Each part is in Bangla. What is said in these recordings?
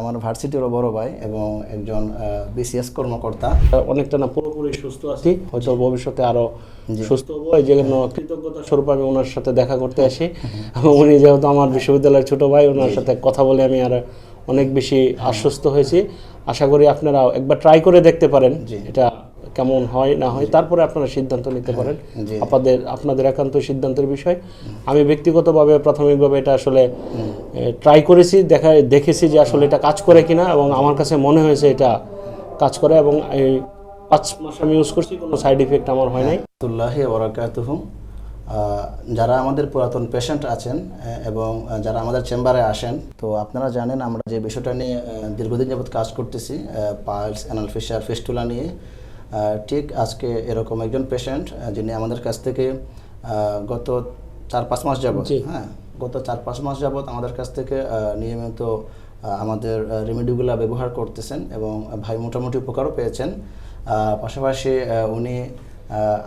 আমার ভার্সিটিরও বড় ভাই এবং একজন বিসিএস কর্মকর্তা। অনেকটা না পুরোপুরি সুস্থ আছি। হয়তো ভবিষ্যতে আরও সুস্থ হব। এই জন্য কৃতজ্ঞতা স্বরূপ আমি ওনার সাথে দেখা করতে আসি। এবং উনি যেহেতু আমার বিশ্ববিদ্যালয়ের ছোট ভাই ওনার সাথে কথা বলে আমি আর অনেক বেশি আশ্বস্ত হয়েছি। আশা করি আপনারা একবার ট্রাই করে দেখতে পারেন। এটা কেমন হয় না হয় তারপরে আপনারা সিদ্ধান্ত নিতে পারেন। জি। আপনাদের আপনাদের একান্ত সিদ্ধান্তের বিষয়। আমি ব্যক্তিগতভাবে প্রাথমিকভাবে এটা আসলে ট্রাই করেছি দেখা দেখেছি যে আসলে এটা কাজ করে কিনা এবং আমার কাছে মনে হয়েছে এটা কাজ করে এবং এই পাঁচ মাস আমি ইউজ করছি কোনো সাইড ইফেক্ট আমার হয় নাই। ওরাকাতুহুম যারা আমাদের পুরাতন পেশেন্ট আছেন এবং যারা আমাদের চেম্বারে আসেন তো আপনারা জানেন আমরা যে বিষয়টা নিয়ে দীর্ঘদিন যাবত কাজ করতেছি পাইলস অ্যানাল ফিশার ফিস্টুলা নিয়ে। ঠিক আজকে এরকম একজন পেশেন্ট যিনি আমাদের কাছ থেকে গত চার পাঁচ মাস যাবত হ্যাঁ গত চার পাঁচ মাস যাবত আমাদের কাছ থেকে নিয়মিত আমাদের রেমেডিগুলো ব্যবহার করতেছেন এবং ভাই মোটামুটি উপকারও পেয়েছেন। পাশাপাশি উনি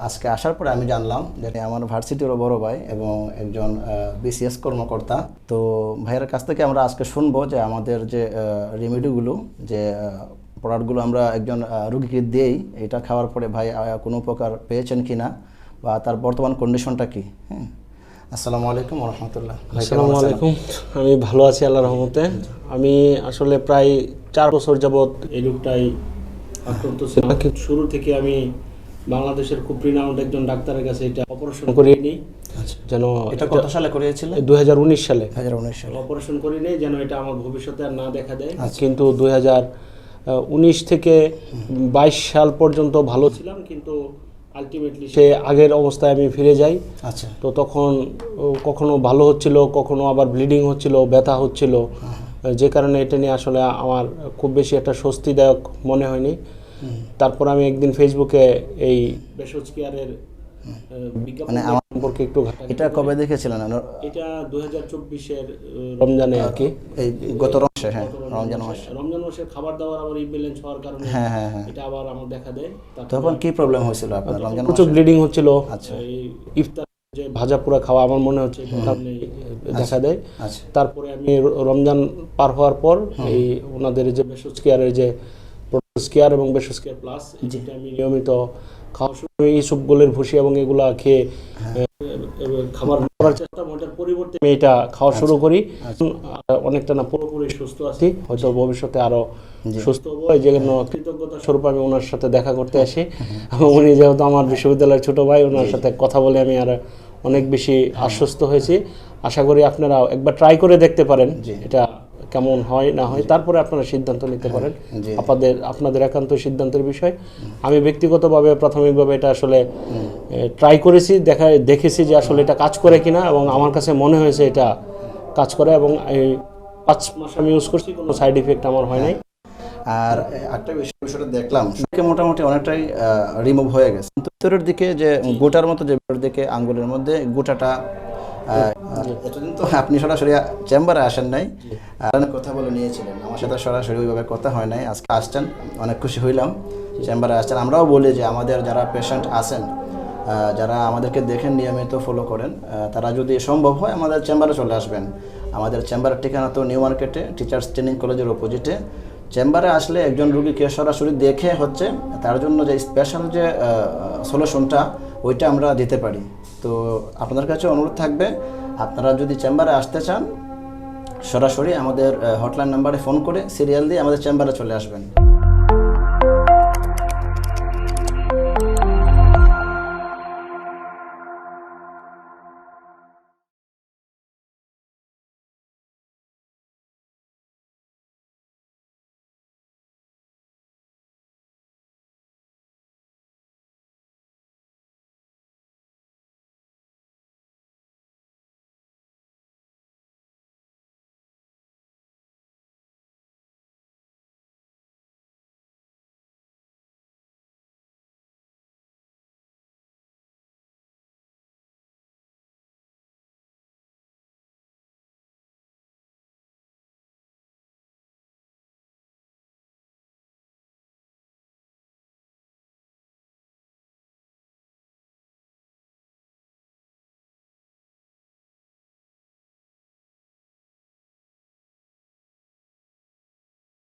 আজকে আসার পরে আমি জানলাম যে আমার ভার্সিটিরও বড় ভাই এবং একজন বিসিএস কর্মকর্তা। তো ভাইয়ের কাছ থেকে আমরা আজকে শুনব যে আমাদের যে রেমেডিগুলো যে প্রোডাক্টগুলো আমরা একজন রুগীকে দিই এটা খাওয়ার পরে ভাই কোনো উপকার পেয়েছেন কিনা বা তার বর্তমান কন্ডিশনটা কি? হ্যাঁ। আসসালামু আলাইকুম রহমতুল্লাহ আসসালামু আলাইকুম। আমি ভালো আছি আল্লাহ রহমতে। আমি আসলে প্রায় চার বছর যাবৎ এই রোগটাই আক্রান্ত ছিলাম। শুরু থেকে আমি বাংলাদেশের খুব রিনাউন্ড একজন ডাক্তারের কাছে এটা অপারেশন করিয়ে নিই যেন এটা কত সালে করিয়েছিলেন দু হাজার উনিশ সালে। অপারেশন করি নেই যেন এটা আমার ভবিষ্যতে আর না দেখা দেয়। কিন্তু দুই হাজার উনিশ থেকে বাইশ সাল পর্যন্ত ভালো ছিলাম কিন্তু আলটিমেটলি সে আগের অবস্থায় আমি ফিরে যাই। আচ্ছা। তো তখন কখনো ভালো হচ্ছিল কখনো আবার ব্লিডিং হচ্ছিল ব্যথা হচ্ছিল। যে কারণে এটা নিয়ে আসলে আমার খুব বেশি একটা স্বস্তিদায়ক মনে হয়নি। তারপর আমি একদিন ফেসবুকে এই বেসজ কেয়ারের মানে আমার- সম্পর্কে একটু এটা কবে দেখেছিলেন? এটা দুই হাজার চব্বিশের রমজানে আর কি এই গত হ্যাঁ রমজান মাসে। রমজান মাসের খাবার দাবার আবার ইমব্যালেন্স হওয়ার কারণে হ্যাঁ হ্যাঁ হ্যাঁ। এটা আবার আমার দেখা দেয়। তখন কি প্রবলেম হয়েছিল আপনার রমজান প্রচুর মাসে? ব্লিডিং হচ্ছিল। আচ্ছা। ইফতার যে ভাজা পোড়া খাওয়া আমার মনে হচ্ছে দেখা দেয়। আচ্ছা। তারপরে আমি রমজান পার হওয়ার পর এই ওনাদের যে বেসজ কেয়ারের যে প্রোটোস কেয়ার এবং বেশ স্কেয়ার প্লাস যেটা আমি নিয়মিত খাওয়া শুরু করি, এই সবগুলোর ভুসি এবং এগুলা খেয়ে হ্যাঁ। খাবার করার চেষ্টা। ওটার পরিবর্তে আমি এটা খাওয়া শুরু করি। অনেকটা না পুরোপুরি সুস্থ আছি। হয়তো ভবিষ্যতে আরও সুস্থ হব। এই জন্য কৃতজ্ঞতা স্বরূপ আমি ওনার সাথে দেখা করতে আসি। এবং উনি যেহেতু আমার বিশ্ববিদ্যালয়ের ছোট ভাই ওনার সাথে কথা বলে আমি আর অনেক বেশি আশ্বস্ত হয়েছি। আশা করি আপনারা একবার ট্রাই করে দেখতে পারেন। এটা কেমন হয় না হয় তারপরে আপনারা সিদ্ধান্ত নিতে পারেন। আপনাদের আপনাদের একান্ত সিদ্ধান্তের বিষয়। আমি ব্যক্তিগতভাবে প্রাথমিকভাবে এটা আসলে ট্রাই করেছি দেখা দেখেছি যে আসলে এটা কাজ করে কিনা এবং আমার কাছে মনে হয়েছে এটা কাজ করে এবং এই পাঁচ মাস আমি ইউজ করছি কোনো সাইড ইফেক্ট আমার হয় নাই। আর একটা বিষয় বিষয়টা দেখলাম দিকে মোটামুটি অনেকটাই রিমুভ হয়ে গেছে। ভিতরের দিকে যে গোটার মতো যে ভিতরের দিকে আঙ্গুলের মধ্যে গোটাটা এতদিন তো আপনি সরাসরি চেম্বারে আসেন নাই। আর অনেক কথা বলে নিয়েছিলেন। আমার সাথে সরাসরি ওইভাবে কথা হয় নাই। আজকে আসছেন, অনেক খুশি হইলাম। চেম্বারে আসছেন। আমরাও বলি যে আমাদের যারা পেশেন্ট আছেন যারা আমাদেরকে দেখেন, নিয়মিত ফলো করেন তারা যদি সম্ভব হয় আমাদের চেম্বারে চলে আসবেন। আমাদের চেম্বারের ঠিকানা তো নিউ মার্কেটে টিচার্স ট্রেনিং কলেজের অপোজিটে চেম্বারে আসলে একজন রুগীকে সরাসরি দেখে হচ্ছে, তার জন্য যে স্পেশাল যে সলিউশনটা ওইটা আমরা দিতে পারি। তো আপনাদের কাছে অনুরোধ থাকবে, আপনারা যদি চেম্বারে আসতে চান, সরাসরি আমাদের হটলাইন নাম্বারে ফোন করে সিরিয়াল দিয়ে আমাদের চেম্বারে চলে আসবেন।